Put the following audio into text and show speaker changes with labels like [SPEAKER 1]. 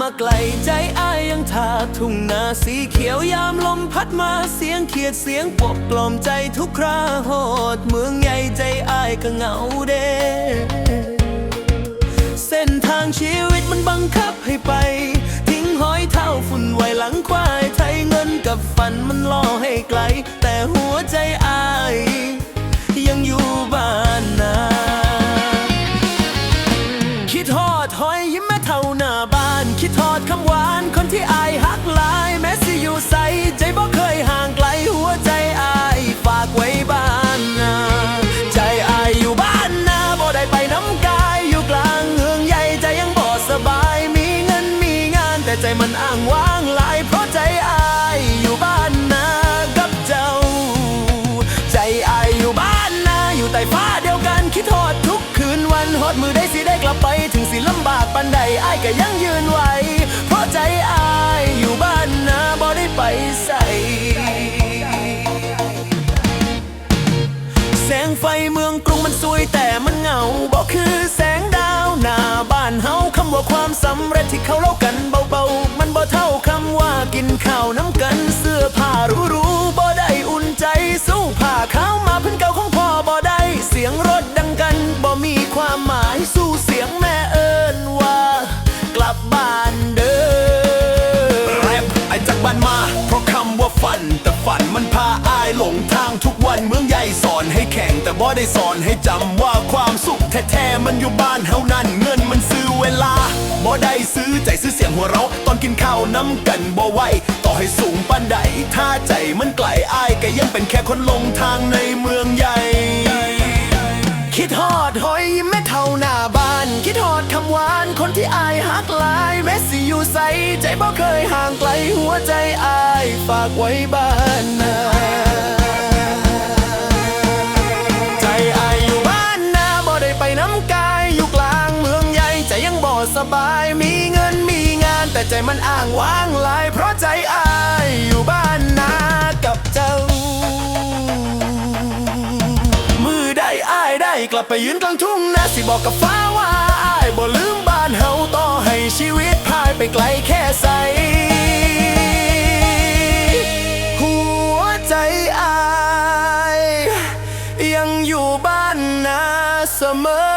[SPEAKER 1] มาไกลใจอ้ายยังทาทุ่งนาสีเขียวยามลมพัดมาเสียงเขียดเสียงปบกล่อมใจทุกคราโหดเมืองใหญ่ใจอ้ายก็เหงาเด้เส้นทางชีวิตมันบังคับให้ไป ทิ้งหอยเท่าฝุ่นไว้หลังควายไทยเงินกับฝันมันล่อให้ไกล แต่หัวใจ กันคิดทอดทุกคืนวันฮอดมือได้สิได้กลับไป ถึงสิลำบากปันใดอายก็ยังยืนไหวเพราะใจอายอยู่บ้านนาบ่ได้ไปใส่แสงไฟเมืองกรุงมันสวยแต่มันเหงาบอกคือแสงดาวหน้าบ้านเฮาคำว่าความสำเร็จที่เขาเล่ากันเบาๆ มันบ่เท่าคำว่ากินข้าวน้ำกันเสื้อผ้าหรูๆบ่ได้อุ่นใจสู้ผ้าขาว พาอาย
[SPEAKER 2] หลงทางทุกวันเมืองใหญ่สอนให้แข่งแต่บ่ได้สอนให้จำว่าความสุขแท้ๆมันอยู่บ้านเฮานั้นเงินมันซื้อเวลาบ่ได้ซื้อใจซื้อเสียงหัวเราะตอนกินข้าวน้ำกันบ่ไหวต่อให้สูงปานใดถ้าใจมันไกลอายก็ยังเป็นแค่คนหลงทางในเมืองใหญ่
[SPEAKER 1] คิดฮอดหอยยิ้มแม่เท่าหน้าบ้าน คิดฮอดคำหวานคนที่อายหักลายแม้สิอยู่ใสใจบ่เคยห่างไกลหัวใจอาย ฝากไว้บ้าน สบายมีเงินมีงาน แต่ใจมันอ้างว้างหลายเพราะใจอายอยู่บ้านนากับเจ้า มือได้อายได้กลับไปยืนกลางทุ่งนาสิบอกกับฟ้าว่าอายบ่ลืมบ้านเฮาต่อให้ชีวิตพายไปไกลแค่ใสหัวใจอาย ยังอยู่บ้านนาเสมอ